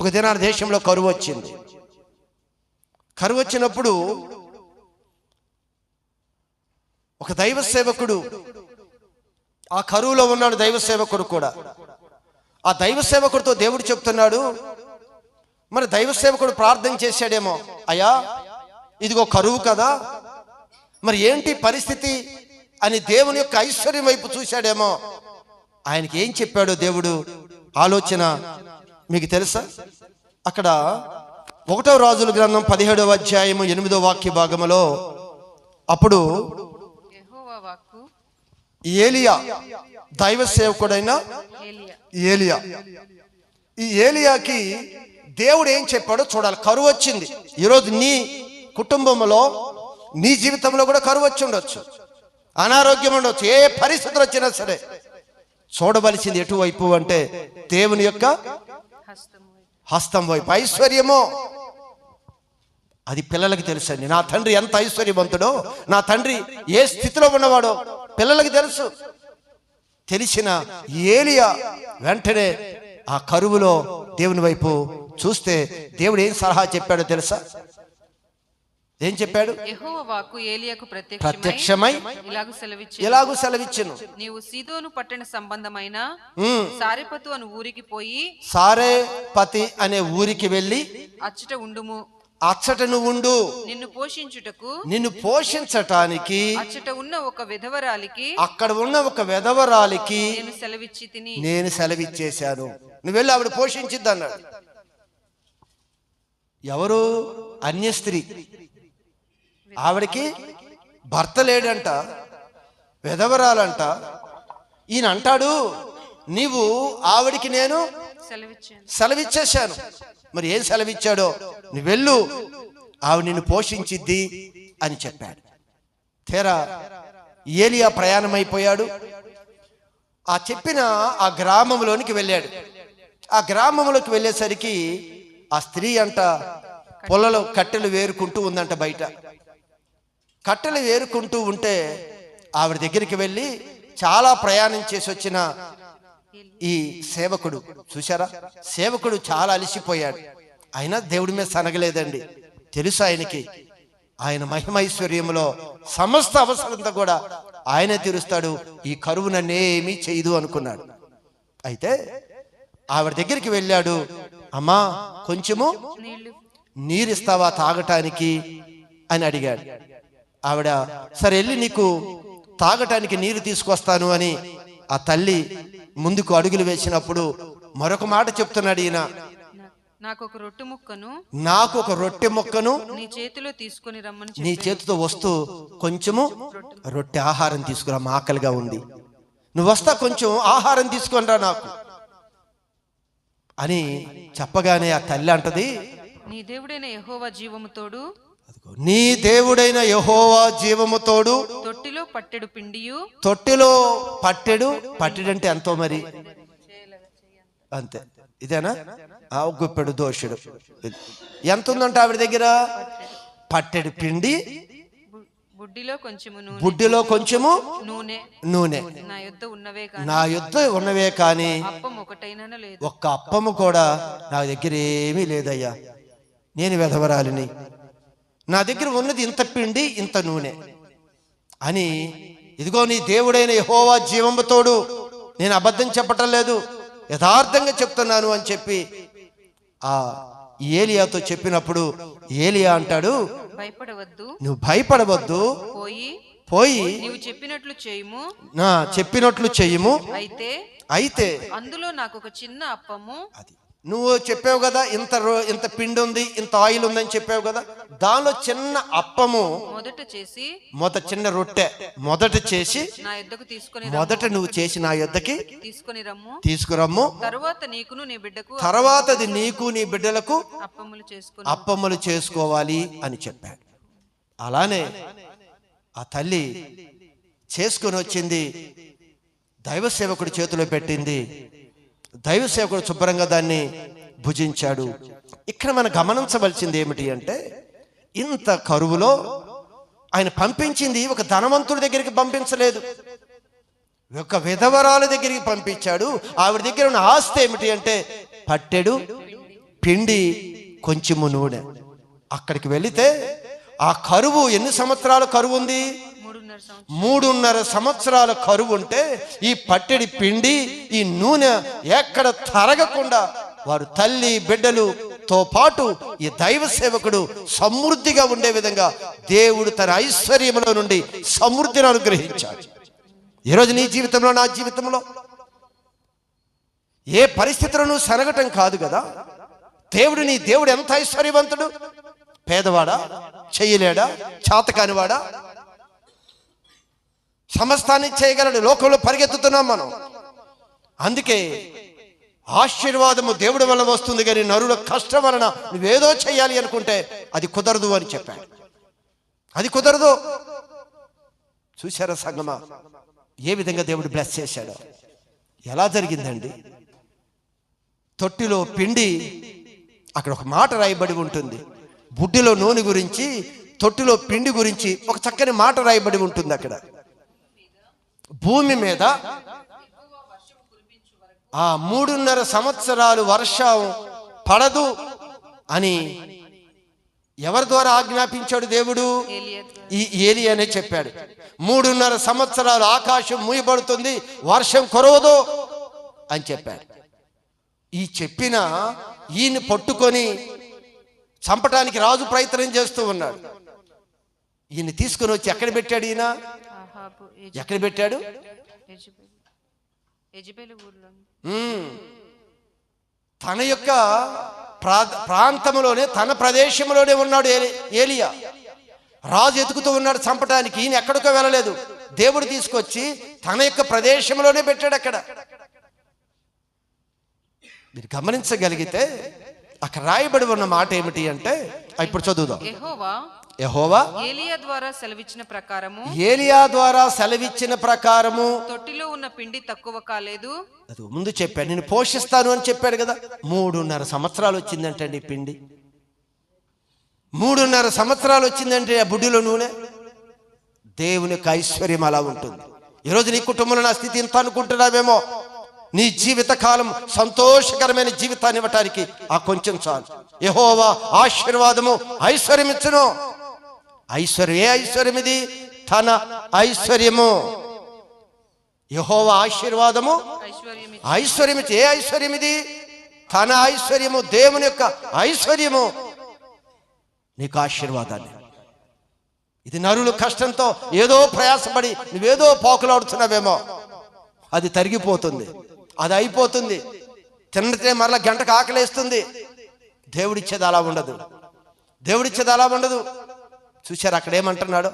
ఒక దినాన దేశంలో కరువు వచ్చింది. కరువు వచ్చినప్పుడు ఒక దైవ సేవకుడు ఆ కరువులో ఉన్నాడు దైవ సేవకుడు కూడా. ఆ దైవ సేవకుడితో దేవుడు చెప్తున్నాడు మరి దైవ సేవకుడు ప్రార్థన చేశాడేమో? అయ్యా ఇదిగో కరువు కదా. మరి ఏంటి పరిస్థితి? అని దేవుని యొక్క ఐశ్వర్యం వైపు చూశాడేమో. ఆయనకి ఏం చెప్పాడో దేవుడు? ఆలోచన. మీకు తెలుసా? అక్కడ ఒకటో రాజుల గ్రంథం పదిహేడవ అధ్యాయము ఎనిమిదో వాక్య భాగములో అప్పుడు ఏలియా దైవ సేవకుడైన ఏలియా. ఈ ఏలియాకి దేవుడు ఏం చెప్పాడో చూడాలి. కరువు వచ్చింది. ఈరోజు నీ కుటుంబంలో నీ జీవితంలో కూడా కరువు వచ్చి ఉండొచ్చు. అనారోగ్యం ఉండొచ్చు. ఏ పరిస్థితులు వచ్చినా సరే. చూడవలసింది ఎటువైపు అంటే దేవుని యొక్క హస్తం వైపు. ఐశ్వర్యమో. అది పిల్లలకి తెలుసండి నా తండ్రి ఎంత ఐశ్వర్యవంతుడో నా తండ్రి ఏ స్థితిలో ఉన్నవాడో పిల్లలకి తెలుసు. తెలిసిన ఏలియా వెంటనే ఆ కరువులో దేవుని వైపు చూస్తే దేవుడు ఏం సలహా చెప్పాడో తెలుసా? ఏం చెప్పాడు? ప్రత్యక్షమై ఇలాగు సెలవిచ్చును. నీవు సీదోను పట్టణ సంబంధమైన సారెపతు అను ఊరికి పోయి సారేపతి అనే ఊరికి వెళ్ళి అచ్చట ఉండుము. అచ్చట నువ్వు ఉండు. నిన్ను పోషించుటకు నిన్ను పోషించటానికి అచ్చట ఉన్న ఒక విధవరాలికి అక్కడ ఉన్న ఒక వెధవరాలికి నేను సెలవిచ్చి తిని నేను సెలవిచ్చేశాను. నువ్వు వెళ్ళి ఆవిడ పోషించిద్ది అన్నాడు ఎవరు? అన్య స్త్రీ ఆవిడకి భర్త లేడంట వెధవరాలంట. ఈయన అంటాడు నీవు ఆవిడికి నేను సెలవిచ్చేశాను. మరి ఏం సెలవిచ్చాడో? నువ్వు వెళ్ళు ఆవిడ నిన్ను పోషించిద్ది అని చెప్పాడు. తీరా ఏలియా ప్రయాణం అయిపోయాడు ఆ చెప్పిన ఆ గ్రామంలోనికి వెళ్ళాడు. ఆ గ్రామంలోకి వెళ్ళేసరికి ఆ స్త్రీ అంట పొలలో కట్టెలు వేరుకుంటూ ఉందంట బయట. కట్టెలు వేరుకుంటూ ఉంటే ఆవిడ దగ్గరికి వెళ్ళి చాలా ప్రయాణం చేసి వచ్చిన ఈ సేవకుడు చూసారా సేవకుడు చాలా అలసిపోయాడు. అయినా దేవుడి మీద సనగలేదండి. తెలుసు ఆయనకి. ఆయన మహిమైశ్వర్యంలో సమస్త అవసరంతో కూడా ఆయనే తీరుస్తాడు. ఈ కరువు నన్నేమీ చేయదు అనుకున్నాడు. అయితే ఆవిడ దగ్గరికి వెళ్ళాడు. అమ్మా కొంచెము నీరిస్తావా తాగటానికి? అని అడిగాడు. ఆవిడ సరే వెళ్ళి నీకు తాగటానికి నీరు తీసుకొస్తాను అని ఆ తల్లి ముందుకు అడుగులు వేసినప్పుడు మరొక మాట చెప్తున్నాడు ఈయన నాకు ఒక రొట్టె ముక్కను నాకు ఒక రొట్టె మొక్కను నీ చేతిలో తీసుకొని రమ్మని నీ. చేతితో వస్తూ కొంచెము రొట్టె ఆహారం తీసుకురా మా ఆకలిగా ఉంది నువ్వు వస్తా కొంచెం ఆహారం తీసుకొనిరా నాకు అని చెప్పగానే ఆ తల్లి అంటది నీ దేవుడైన యెహోవా జీవము తోడు అదిగో, నీ దేవుడైన యహోవా జీవము తోడు తొట్టిలో పట్టెడు పిండియు. తొట్టిలో పట్టెడు పట్టెడంటే ఎంతో మరి? అంతే. ఇదేనా? ఆ గుప్పెడు దోషుడు. ఎంత ఉందంట ఆవిడ దగ్గర? పట్టెడు పిండి. బుడ్డిలో కొంచెము నూనె. బుడ్డిలో కొంచెము నూనె. నూనె. నా యొద్ద ఉన్నవే నా యుద్ధ ఉన్నవే కానీ ఒక్క అప్పము కూడా నా దగ్గర ఏమీ లేదయ్యా. నేను వెధవరాలిని. నా దగ్గర ఉన్నది ఇంత పిండి ఇంత నూనె. అని ఇదిగో నీ దేవుడైన యహోవా జీవముతోడు నేను అబద్ధం చెప్పటం లేదు యథార్థంగా చెప్తున్నాను అని చెప్పి ఆ ఏలియాతో చెప్పినప్పుడు ఏలియా అంటాడు భయపడవద్దు. నువ్వు భయపడవద్దు. పోయి పోయి నీవు చెప్పినట్లు చేయుము. నా చెప్పినట్లు చెయ్యము అయితే అయితే అందులో నాకు ఒక చిన్న అప్పము. అది. నువ్వు చెప్పావు కదా ఇంత ఇంత పిండి ఉంది ఇంత ఆయిల్ ఉందని చెప్పావు కదా దానిలో చిన్న అప్పము మొదట చేసి మొదట చిన్న రొట్టె మొదట చేసి నా యొద్దకు తీసుకొని మొదట నువ్వు చేసి నా యొద్దకి తీసుకొని రమ్ము. తీసుకురమ్ము. తరువాత నీకును నీ బిడ్డకు తర్వాత అది నీకు నీ బిడ్డలకు అప్పములు చేసుకుని అప్పమ్మలు చేసుకోవాలి అని చెప్పాడు. అలానే ఆ తల్లి చేసుకొని వచ్చింది దైవ సేవకుడి చేతిలో పెట్టింది దైవ సేవకుడు శుభ్రంగా దాన్ని భుజించాడు. ఇక్కడ మనం గమనించవలసింది ఏమిటి అంటే ఇంత కరువులో ఆయన పంపించింది ఒక ధనవంతుడి దగ్గరికి పంపించలేదు. ఒక విధవరాల దగ్గరికి పంపించాడు. ఆవిడ దగ్గర ఉన్న ఆస్తి ఏమిటి అంటే పట్టెడు పిండి కొంచెము నూనె. అక్కడికి వెళితే ఆ కరువు ఎన్ని సంవత్సరాల కరువు ఉంది? మూడున్నర సంవత్సరాల. కరువు ఉంటే ఈ పట్టెడి పిండి ఈ నూనె ఎక్కడ తరగకుండా వారు తల్లి బిడ్డలుతో పాటు ఈ దైవ సేవకుడు సమృద్ధిగా ఉండే విధంగా దేవుడు తన ఐశ్వర్యంలో నుండి సమృద్ధిని అనుగ్రహించాడు. ఈరోజు నీ జీవితంలో నా జీవితంలో ఏ పరిస్థితులను సరగటం కాదు కదా? దేవుడు నీ దేవుడు ఎంత ఐశ్వర్యవంతుడు? పేదవాడా? చెయ్యలేడా? చాతకానివాడా? సమస్తాన్ని చేయగలడు లోకంలో పరిగెత్తుతున్నాం మనం. అందుకే ఆశీర్వాదము దేవుడి వల్ల వస్తుంది కానీ నరుల కష్టం వలన నువ్వేదో చేయాలి అనుకుంటే అది కుదరదు అని చెప్పాడు. అది కుదరదు. చూశారా సంగమా? ఏ విధంగా దేవుడు బ్లెస్ చేశాడో? ఎలా జరిగిందండి? తొట్టిలో పిండి అక్కడ ఒక మాట రాయబడి ఉంటుంది. బుడ్డిలో నూనె గురించి తొట్టిలో పిండి గురించి ఒక చక్కని మాట రాయబడి ఉంటుంది అక్కడ. భూమి మీద ఆ మూడున్నర సంవత్సరాలు వర్షం పడదు అని ఎవరి ద్వారా ఆజ్ఞాపించాడు దేవుడు? ఈ ఏలి అనే చెప్పాడు. మూడున్నర సంవత్సరాలు ఆకాశం మూయబడుతుంది వర్షం కురవదు అని చెప్పాడు. ఈ చెప్పిన ఈయన పట్టుకొని చంపటానికి రాజు ప్రయత్నం చేస్తూ ఉన్నాడు. ఈయన తీసుకొని వచ్చి ఎక్కడ పెట్టాడు ఈయన? ఎక్కడ పెట్టాడు. తన యొక్క ప్రా ప్రాంతంలోనే తన ప్రదేశంలోనే ఉన్నాడు ఏలి- ఏలియా. రాజు ఎతుకుతూ ఉన్నాడు చంపటానికి ఈయన ఎక్కడికో వెళ్ళలేదు. దేవుడు తీసుకొచ్చి తన యొక్క ప్రదేశంలోనే పెట్టాడు అక్కడ. మీరు గమనించగలిగితే అక్కడ రాయబడి ఉన్న మాట ఏమిటి అంటే ఇప్పుడు చదువుదాం. యెహోవా ఏలియా ద్వారా సెలవిచ్చిన ప్రకారము ఏలియా ద్వారా సెలవిచ్చిన ప్రకారము తొట్టిలో ఉన్న పిండి తక్కువ కాలేదు. అది ముందు చెప్పాడు నేను పోషిస్తాను అని చెప్పాడు కదా. మూడున్నర సంవత్సరాలు వచ్చిందంటండి పిండి. మూడున్నర సంవత్సరాలు వచ్చిందంటే ఆ బుడ్డిలో నూనె. దేవుని యొక్క ఐశ్వర్యం అలా ఉంటుంది. ఈరోజు నీ కుటుంబంలో నా స్థితి ఇంత అనుకుంటున్నావేమో? నీ జీవిత కాలం సంతోషకరమైన జీవితాన్ని ఇవ్వటానికి ఆ కొంచెం చాలు. యహోవా ఆశీర్వాదము ఐశ్వర్యం ఇచ్చును ఐశ్వర్యం ఏ ఐశ్వర్యం ఇది తన ఐశ్వర్యము. యహోవా ఆశీర్వాదము ఐశ్వర్యం ఇచ్చి ఏ ఐశ్వర్యం ఇది తన ఐశ్వర్యము దేవుని యొక్క ఐశ్వర్యము. నీకు ఆశీర్వాదాన్ని. ఇది నరులు కష్టంతో ఏదో ప్రయాసపడి నువ్వేదో పోకలాడుతున్నావేమో. అది తరిగిపోతుంది. అది అయిపోతుంది. తిన్నటే మరలా గంటకు ఆకలేస్తుంది. దేవుడిచ్చేది అలా ఉండదు. దేవుడిచ్చేది అలా ఉండదు. చూశారు అక్కడ ఏమంటున్నాడు?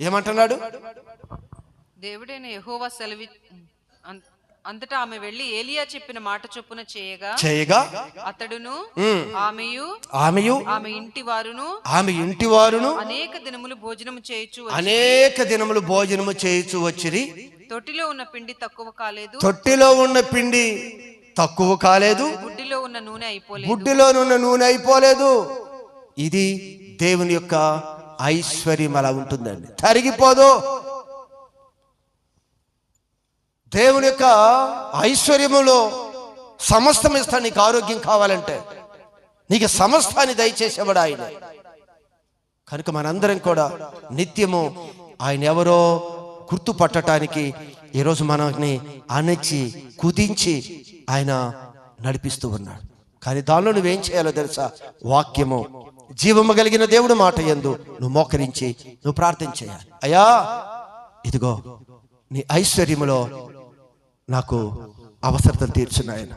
ఏమంటున్నాడు? దేవుడైన సెలవి అంతటా ఆమె వెళ్ళి ఏలియా చెప్పిన మాట చొప్పున చేయగా చేయగా అతడును ఆమెయు ఆమెయు ఆమె ఇంటి వారును ఆమె ఇంటి వారును అనేక దినములు భోజనము చేయొచ్చు అనేక దినములు భోజనము చేయుచు వచ్చిరి. తొట్టిలో ఉన్న పిండి తక్కువ కాలేదు. తొట్టిలో ఉన్న పిండి తక్కువ కాలేదు. బుడ్డిలో ఉన్న నూనె అయిపోలేదు. బుడ్డిలోనున్న నూనె అయిపోలేదు. ఇది దేవుని యొక్క ఐశ్వర్యం అలా ఉంటుందండి. తరిగిపోదు. దేవుని యొక్క ఐశ్వర్యములో సమస్తం ఇస్తాను. నీకు ఆరోగ్యం కావాలంటే నీకు సమస్తాన్ని దయచేసేవాడు ఆయన. కనుక మనందరం కూడా నిత్యము ఆయన ఎవరో గుర్తుపట్టడానికి ఈరోజు మనల్ని అణచి కుదించి ఆయన నడిపిస్తూ ఉన్నాడు. కానీ దానిలో నువ్వేం చేయాలో తెలుసా? వాక్యము. జీవము కలిగిన దేవుడు మాట ఎందు నువ్వు మోకరించి నువ్వు ప్రార్థన చేయాలి. అయ్యా ఇదిగో నీ ఐశ్వర్యములో నాకు అవసరతలు ఆయన